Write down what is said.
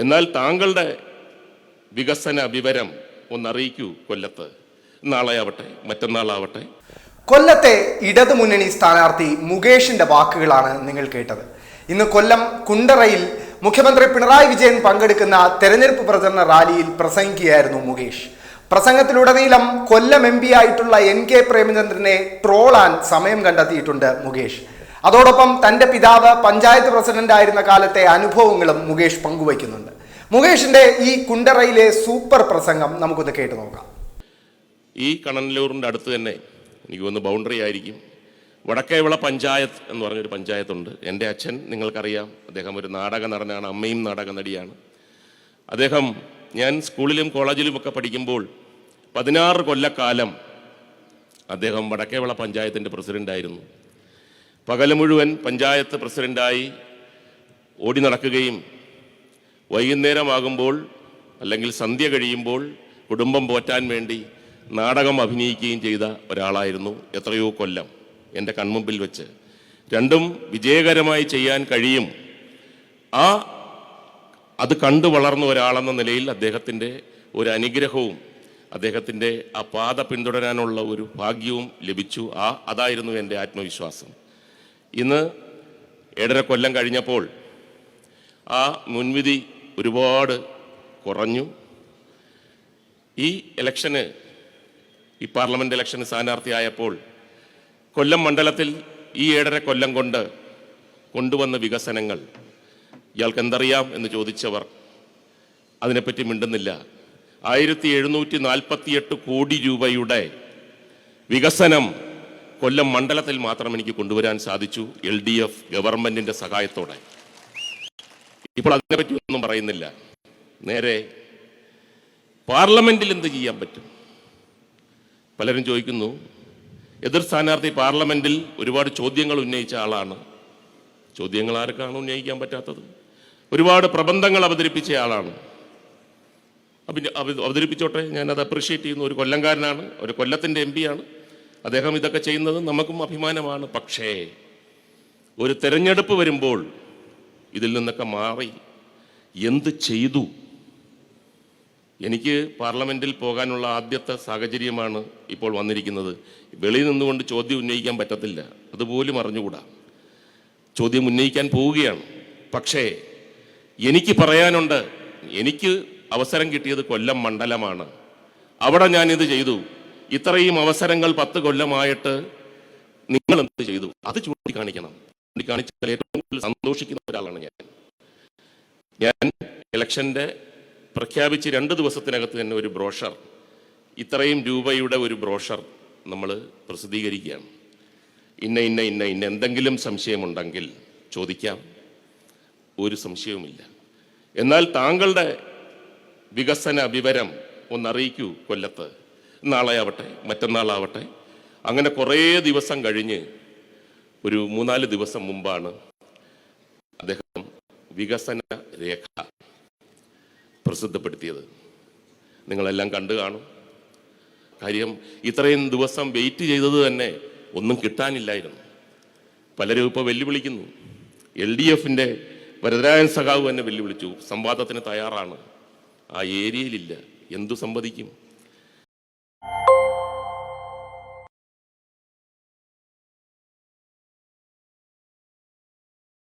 എന്നാൽ താങ്കളുടെ വികസന വിവരം ഒന്നറിയിക്കൂ കൊല്ലത്ത്. നാളെയാവട്ടെ മറ്റന്നാളാവട്ടെ. കൊല്ലത്തെ ഇടതുമുന്നണി സ്ഥാനാർത്ഥി മുകേഷിന്റെ വാക്കുകളാണ് നിങ്ങൾ കേട്ടത്. ഇന്ന് കൊല്ലം കുണ്ടറയിൽ മുഖ്യമന്ത്രി പിണറായി വിജയൻ പങ്കെടുക്കുന്ന തെരഞ്ഞെടുപ്പ് പ്രചരണ റാലിയിൽ പ്രസംഗിക്കുകയായിരുന്നു മുകേഷ്. പ്രസംഗത്തിലുടനീളം കൊല്ലം എം പി ആയിട്ടുള്ള എൻ കെ പ്രേമചന്ദ്രനെ ട്രോളാൻ സമയം കണ്ടെത്തിയിട്ടുണ്ട് മുകേഷ്. അതോടൊപ്പം തന്റെ പിതാവ് പഞ്ചായത്ത് പ്രസിഡന്റ് ആയിരുന്ന കാലത്തെ അനുഭവങ്ങളും മുകേഷ് പങ്കുവയ്ക്കുന്നുണ്ട്. മുകേഷിന്റെ ഈ കുണ്ടറയിലെ സൂപ്പർ പ്രസംഗം നമുക്കൊന്ന് കേട്ടു നോക്കാം. ഈ കണനല്ലൂറിന്റെ അടുത്ത് തന്നെ എനിക്ക് വന്ന് ബൗണ്ടറി ആയിരിക്കും. വടക്കേവിള പഞ്ചായത്ത് എന്ന് പറഞ്ഞൊരു പഞ്ചായത്തുണ്ട്. എന്റെ അച്ഛൻ നിങ്ങൾക്കറിയാം അദ്ദേഹം ഒരു നാടക നടനാണ് അമ്മയും നാടക നടിയാണ്. അദ്ദേഹം ഞാൻ സ്കൂളിലും കോളേജിലും ഒക്കെ പഠിക്കുമ്പോൾ പതിനാറ് കൊല്ലക്കാലം അദ്ദേഹം വടക്കേവിള പഞ്ചായത്തിന്റെ പ്രസിഡന്റായിരുന്നു പകൽ മുഴുവൻ പഞ്ചായത്ത് പ്രസിഡന്റായി ഓടി നടക്കുകയും വൈകുന്നേരമാകുമ്പോൾ അല്ലെങ്കിൽ സന്ധ്യ കഴിയുമ്പോൾ കുടുംബം പോറ്റാൻ വേണ്ടി നാടകം അഭിനയിക്കുകയും ചെയ്ത ഒരാളായിരുന്നു എത്രയോ കൊല്ലം എന്റെ കൺമുമ്പിൽ വെച്ച്. രണ്ടും വിജയകരമായി ചെയ്യാൻ കഴിയും. ആ അത് കണ്ടു വളർന്ന ഒരാളെന്ന നിലയിൽ അദ്ദേഹത്തിന്റെ ഒരു അനുഗ്രഹവും അദ്ദേഹത്തിന്റെ ആ പാത പിന്തുടരാനുള്ള ഒരു ഭാഗ്യവും ലഭിച്ചു. ആ അതായിരുന്നു എന്റെ ആത്മവിശ്വാസം. ഇന്ന് ഏഴര കൊല്ലം കഴിഞ്ഞപ്പോൾ ആ മുൻവിധി ഒരുപാട് കുറഞ്ഞു. ഈ ഇലക്ഷന് ഈ പാർലമെന്റ് ഇലക്ഷന് സ്ഥാനാർത്ഥിയായപ്പോൾ കൊല്ലം മണ്ഡലത്തിൽ ഈ ഏഴര കൊല്ലം കൊണ്ട് കൊണ്ടുവന്ന വികസനങ്ങൾ ഇയാൾക്ക് എന്തറിയാം എന്ന് ചോദിച്ചവർ അതിനെപ്പറ്റി മിണ്ടുന്നില്ല. ആയിരത്തി എഴുന്നൂറ്റി നാൽപ്പത്തിയെട്ട് കോടി രൂപയുടെ വികസനം കൊല്ലം മണ്ഡലത്തിൽ മാത്രം എനിക്ക് കൊണ്ടുവരാൻ സാധിച്ചു എൽ ഡി എഫ് ഗവൺമെന്റിന്റെ സഹായത്തോടെ. ഇപ്പോൾ അതിനെപ്പറ്റി ഒന്നും പറയുന്നില്ല. നേരെ പാർലമെന്റിൽ എന്ത് ചെയ്യാൻ പറ്റും? പലരും ചോദിക്കുന്നു എതിർ സ്ഥാനാർത്ഥി പാർലമെന്റിൽ ഒരുപാട് ചോദ്യങ്ങൾ ഉന്നയിച്ച ആളാണ്. ചോദ്യങ്ങൾ ആർക്കാണ് ഉന്നയിക്കാൻ പറ്റാത്തത്? ഒരുപാട് പ്രബന്ധങ്ങൾ അവതരിപ്പിച്ച ആളാണ്. അവതരിപ്പിച്ചോട്ടെ? ഞാനത് അപ്രീഷിയേറ്റ് ചെയ്യുന്നു. ഒരു കൊല്ലംകാരനാണ് ഒരു കൊല്ലത്തിന്റെ എം ആണ്. അദ്ദേഹം ഇതൊക്കെ ചെയ്യുന്നത് നമുക്കും അഭിമാനമാണ്. പക്ഷേ ഒരു തെരഞ്ഞെടുപ്പ് വരുമ്പോൾ ഇതിൽ നിന്നൊക്കെ മാറി. എന്ത് ചെയ്തു? എനിക്ക് പാർലമെന്റിൽ പോകാനുള്ള ആദ്യത്തെ സാഹചര്യമാണ് ഇപ്പോൾ വന്നിരിക്കുന്നത്. വെളിയിൽ നിന്നുകൊണ്ട് ചോദ്യം ഉന്നയിക്കാൻ പറ്റത്തില്ല. അതുപോലും അറിഞ്ഞുകൂടാ. ചോദ്യം ഉന്നയിക്കാൻ പോവുകയാണ്. പക്ഷേ എനിക്ക് പറയാനുണ്ട് എനിക്ക് അവസരം കിട്ടിയത് കൊല്ലം മണ്ഡലമാണ്. അവിടെ ഞാനിത് ചെയ്തു. ഇത്രയും അവസരങ്ങൾ പത്ത് കൊല്ലമായിട്ട് നിങ്ങൾ എന്ത് ചെയ്തു? അത് ചൂണ്ടിക്കാണിക്കണം. ചൂണ്ടിക്കാണിച്ചാൽ ഏറ്റവും കൂടുതൽ സന്തോഷിക്കുന്ന ഒരാളാണ് ഞാൻ. ഞാൻ ഇലക്ഷന്റെ പ്രഖ്യാപിച്ച് രണ്ട് ദിവസത്തിനകത്ത് തന്നെ ഒരു ബ്രോഷർ ഇത്രയും രൂപയുടെ ഒരു ബ്രോഷർ നമ്മൾ പ്രസിദ്ധീകരിക്കുകയാണ്. ഇന്ന ഇന്ന ഇന്ന ഇന്ന എന്തെങ്കിലും സംശയമുണ്ടെങ്കിൽ ചോദിക്കാം. ഒരു സംശയവുമില്ല. എന്നാൽ താങ്കളുടെ വികസന വിവരം ഒന്നറിയിക്കൂ കൊല്ലത്ത്. നാളെയാവട്ടെ മറ്റന്നാളാവട്ടെ. അങ്ങനെ കുറേ ദിവസം കഴിഞ്ഞ് ഒരു മൂന്നാൽ ദിവസം മുമ്പാണ് അദ്ദേഹം വികസന രേഖ പ്രസിദ്ധപ്പെടുത്തിയത്. നിങ്ങളെല്ലാം കണ്ടു കാണും. കാര്യം ഇത്രയും ദിവസം വെയിറ്റ് ചെയ്തത് തന്നെ ഒന്നും കിട്ടാനില്ലായിരുന്നു. പലരും ഇപ്പോൾ വെല്ലുവിളിക്കുന്നു. എൽ ഡി എഫിന്റെ വരദരാജൻ സഖാവ് തന്നെ വെല്ലുവിളിച്ചു. സംവാദത്തിന് തയ്യാറാണ്. ആ ഏരിയയിലില്ല. എന്തു സംവദിക്കും?